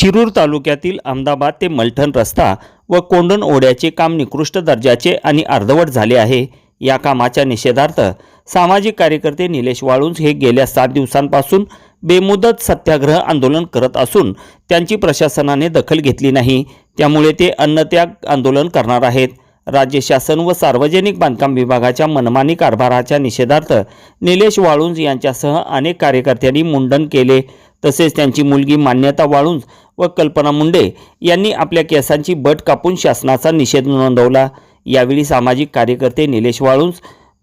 शिरूर तालुक्यातील अहमदाबाद ते मलठण रस्ता व कोंडण ओढ्याचे काम निकृष्ट दर्जाचे आणि अर्धवट झाले आहे. या कामाच्या निषेधार्थ सामाजिक कार्यकर्ते निलेश वाळुंज हे गेल्या सात दिवसांपासून बेमुदत सत्याग्रह आंदोलन करत असून त्यांची प्रशासनाने दखल घेतली नाही. त्यामुळे ते अन्नत्याग आंदोलन करणार आहेत. राज्य शासन व सार्वजनिक बांधकाम विभागाच्या मनमानी कारभाराच्या निषेधार्थ निलेश वाळुंज यांच्यासह अनेक कार्यकर्त्यांनी मुंडन केले. तसेच त्यांची मुलगी मान्यता वाळुंज व कल्पना मुंडे यांनी आपल्या केसांची बट कापून शासनाचा निषेध नोंदवला. यावेळी सामाजिक कार्यकर्ते निलेश वाळुंज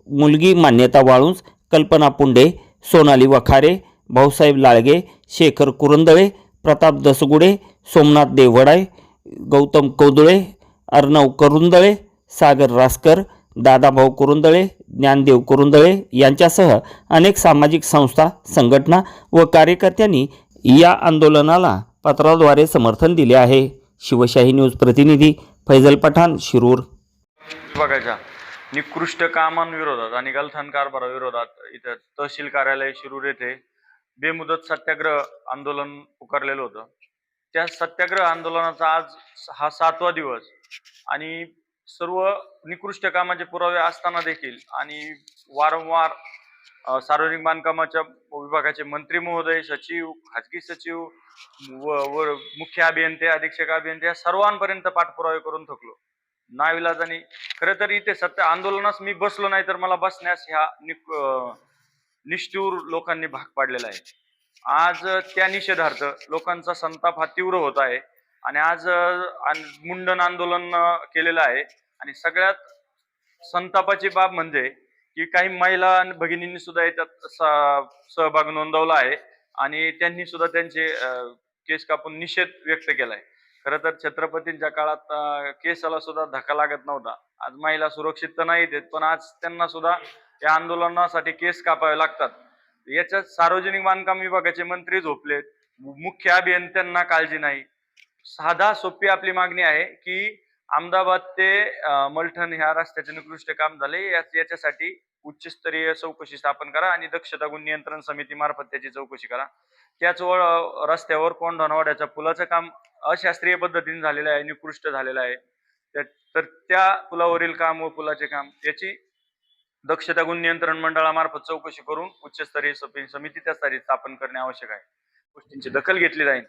मुलगी मान्यता वाळुंज कल्पना पुंडे सोनाली वखारे भाऊसाहेब लाळगे शेखर कुरंदळे प्रताप दसगुडे सोमनाथ देवडाय गौतम कोदुळे अर्णव करुंदळे सागर रासकर दादाभाऊ कुरुंदळे ज्ञानदेव कुरुंदळे यांच्यासह अनेक सामाजिक संस्था संघटना व कार्यकर्त्यांनी या आंदोलनाला पत्राद्वारे समर्थन दिले आहे. शिवशाही न्यूज प्रतिनिधी फैजल पठाण शिरूर. बघायचा. निकृष्ट कामांविरोधात आणि गलथान कारभाराविरोधात इथं तहसील कार्यालय शिरूर येथे बेमुदत सत्याग्रह आंदोलन पुकारलेलं होतं. त्या सत्याग्रह आंदोलनाचा आज हा सातवा दिवस आणि सर्व निकृष्ट कामाचे पुरावे असताना देखील आणि वारंवार सार्वजनिक बांधकामाच्या विभागाचे मंत्री महोदय सचिव खाजगी सचिव व व मुख्य अभियंते अधीक्षक अभियंते या सर्वांपर्यंत पाठपुरावे करून थकलो. नाविलाजाने खरं तर इथे सत्य आंदोलनास मी बसलो नाही तर मला बसण्यास ह्या निष्ठूर लोकांनी भाग पाडलेला आहे. आज त्या निषेधार्थ लोकांचा संताप हा तीव्र होत आहे आणि आज मुंडन आंदोलन केलेलं आहे. आणि सगळ्यात संतापाची बाब म्हणजे की काही महिला आणि भगिनींनी सुद्धा याच्यात स- सहभाग नोंदवला आहे. आणि त्यांनी सुद्धा त्यांचे केस कापून निषेध व्यक्त केलाय. खरं तर छत्रपतींच्या काळात केसाला सुद्धा धक्का लागत नव्हता. आज महिला सुरक्षित तर नाहीत आहेत, पण आज त्यांना सुद्धा या आंदोलनासाठी केस कापावे लागतात. याच्यात सार्वजनिक बांधकाम विभागाचे मंत्री झोपलेत. मुख्य अभियंत्यांना काळजी नाही. साधा सोपी आपली मागणी आहे की अहमदाबाद ते मलठण ह्या रस्त्याचे निकृष्ट काम झाले. याच्यासाठी उच्चस्तरीय चौकशी स्थापन करा आणि दक्षता गुण नियंत्रण समिती मार्फत त्याची चौकशी करा. त्याच रस्त्यावर कोंढणवाड्याच्या पुलाचं काम अशास्त्रीय पद्धतीने झालेलं आहे निकृष्ट झालेलं आहे. त्या- तर त्या पुलावरील काम व पुलाचे काम याची दक्षता गुण नियंत्रण मंडळामार्फत चौकशी करून उच्चस्तरीय समिती त्या स्तरी स्थापन करणे आवश्यक आहे. गोष्टींची दखल घेतली जाईल.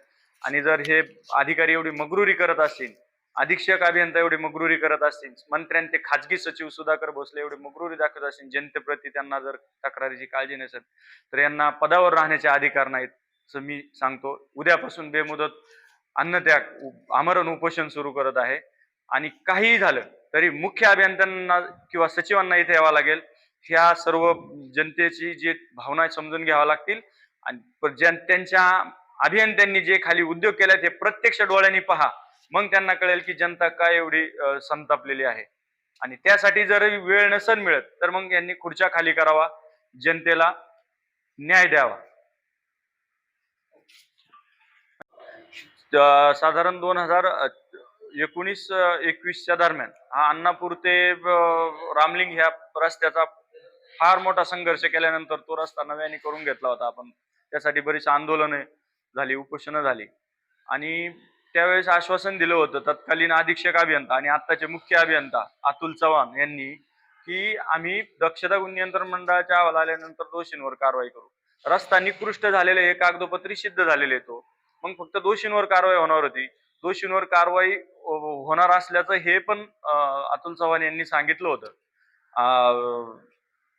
आणि जर हे अधिकारी एवढी मगरुरी करत असतील अधीक्षक अभियंता एवढी मगरुरी करत असतील मंत्र्यांचे खाजगी सचिव सुधाकर भोसले एवढी मगरुरी दाखवत असतील जनतेप्रती त्यांना जर तक्रारीची काळजी नसेल तर यांना पदावर राहण्याचे अधिकार नाहीत असं मी सांगतो. उद्यापासून बेमुदत अन्नत्याग आमरण उपोषण सुरू करत आहे. आणि काहीही झालं तरी मुख्य अभियंत्यांना किंवा सचिवांना इथे यावं लागेल. ह्या सर्व जनतेची जी भावना समजून घ्याव्या लागतील. आणि प- त्यांच्या अभियंत्यांनी जे खाली उद्योग केले ते प्रत्यक्ष डोळ्यांनी पहा. मग त्यांना कळेल की जनता काय एवढी संतापलेली आहे. आणि त्यासाठी जर वेळ नसेल मिळत तर मग यांनी खुर्च्या खाली करावा जनतेला न्याय द्यावा. साधारण दोन हजार एकोणीस एकवीसच्या दरम्यान हा अण्णापूर ते रामलिंग ह्या रस्त्याचा फार मोठा संघर्ष केल्यानंतर तो रस्ता नव्याने करून घेतला होता. आपण त्यासाठी बरीच आंदोलने झाली उपोषणं झाली. आणि त्यावेळेस आश्वासन दिलं होतं तत्कालीन अधीक्षक अभियंता आणि आत्ताचे मुख्य अभियंता अतुल चव्हाण यांनी की आम्ही दक्षता गुण नियंत्रण मंडळाच्या अहवाल आल्यानंतर दोषींवर कारवाई करू. रस्ता निकृष्ट झालेले हे कागदोपत्री सिद्ध झालेले तो. मग फक्त दोषींवर कारवाई होणार होती. दोषींवर कारवाई हो, हो, होणार असल्याचं हे पण अतुल चव्हाण यांनी सांगितलं होतं.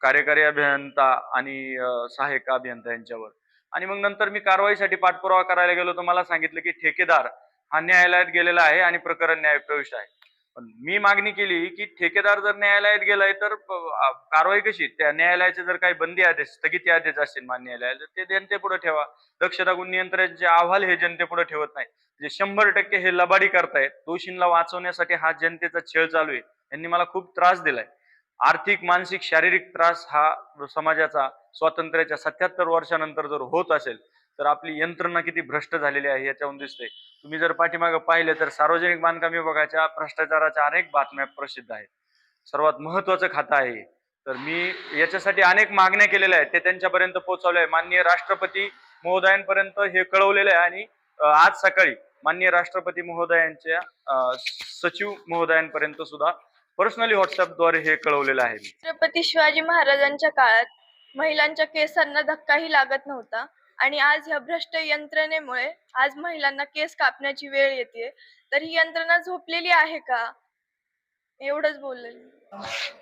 कार्यकारी अभियंता आणि सहाय्यक अभियंता यांच्यावर. आणि मग नंतर मी कारवाईसाठी पाठपुरावा करायला गेलो तर मला सांगितलं की ठेकेदार हा न्यायालयात गेलेला आहे आणि प्रकरण न्यायप्रविष्ट आहे. पण मी मागणी केली की ठेकेदार जर न्यायालयात गेलाय तर कारवाई कशी? त्या न्यायालयाचे जर काही बंदी आदेश स्थगिती आदेश असतील मान्य न्यायालयाला ते जनतेपुढे ठेवा. दक्षता गुण नियंत्रणाचे अहवाल हे जनतेपुढे ठेवत नाही. म्हणजे शंभर टक्के हे लबाडी करतायत दोषींना वाचवण्यासाठी हा जनतेचा छळ चालू आहे. यांनी मला खूप त्रास दिलाय. आर्थिक मानसिक शारीरिक त्रास हा समाजाचा स्वातंत्र्याच्या सत्याहत्तर वर्षानंतर जर होत असेल तर आपली यंत्रणा किती भ्रष्ट झालेली आहे याच्यावरून दिसते तुम्ही जर पाठीमागं पाहिले तर सार्वजनिक बांधकाम विभागाच्या भ्रष्टाचाराच्या अनेक बातम्या प्रसिद्ध आहेत. सर्वात महत्वाचं खातं आहे तर मी याच्यासाठी अनेक मागण्या केलेल्या आहेत. ते त्यांच्यापर्यंत पोहोचवल्या. आहे माननीय राष्ट्रपती महोदयांपर्यंत हे कळवलेलं आहे आणि आज सकाळी माननीय राष्ट्रपती महोदयांच्या सचिव महोदयांपर्यंत सुद्धा पर्सनली व्हॉट्सअपद्वारे हे कळवलेलं आहे. छत्रपती शिवाजी महाराजांच्या काळात महिलांच्या केसांना धक्काही लागत नव्हता. आणि आज ह्या भ्रष्ट यंत्रणेमुळे आज महिलांना केस कापण्याची वेळ येते तर ही यंत्रणा झोपलेली आहे का? एवढंच बोलले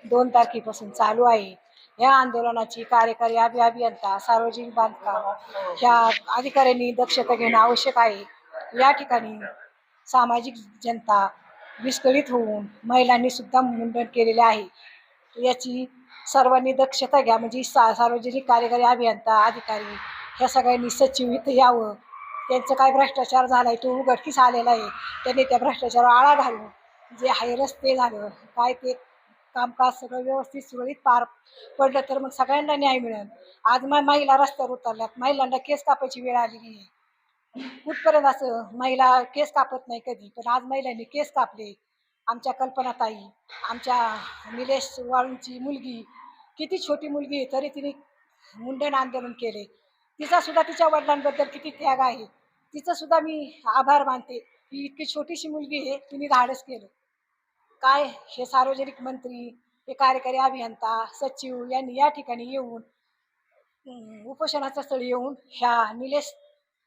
दोन तारखेपासून चालू आहे. या आंदोलनाची कार्यकारी अभि अभियंता सार्वजनिक बांधकाम ह्या अधिकाऱ्यांनी दक्षता घेणं आवश्यक आहे. या ठिकाणी सामाजिक जनता विस्कळीत होऊन महिलांनी सुद्धा मुंडन केलेले आहे. याची सर्वांनी दक्षता घ्या. म्हणजे सा सार्वजनिक कार्यकारी अभियंता अधिकारी ह्या सगळ्यांनी सचिव इथं यावं. त्यांचं काय भ्रष्टाचार झाला आहे तो उघडकीस आलेला आहे. त्यांनी त्या भ्रष्टाचारावर आळा घालून जे आहे रस्ते झालं काय ते कामकाज सगळं व्यवस्थित सुरळीत पार पडलं तर मग सगळ्यांना न्याय मिळेल. आज मग महिला रस्त्यावर उतरल्यात. महिलांना केस कापायची वेळ आलेली आहे कुठपर्यंत असं महिला केस कापत नाही कधी? पण आज महिलांनी केस कापले. आमच्या कल्पनाताई आमच्या निलेश वाळूंची मुलगी किती छोटी मुलगी आहे तरी तिने मुंडन आंदोलन केले. तिचा सुद्धा तिच्या वडिलांबद्दल किती त्याग आहे. तिचं सुद्धा मी आभार मानते. की इतकी छोटीशी मुलगी आहे तिने धाडस केलं. काय हे सार्वजनिक मंत्री हे कार्यकारी अभियंता सचिव यांनी या ठिकाणी येऊन उपोषणाचा स्थळ स्थळी येऊन ह्या निलेश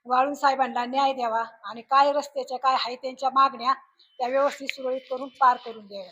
वाळून साहेबांना न्याय द्यावा आणि काय रस्त्याच्या काय आहे त्यांच्या मागण्या त्या व्यवस्थित सुरळीत करून पार करून द्याव्या.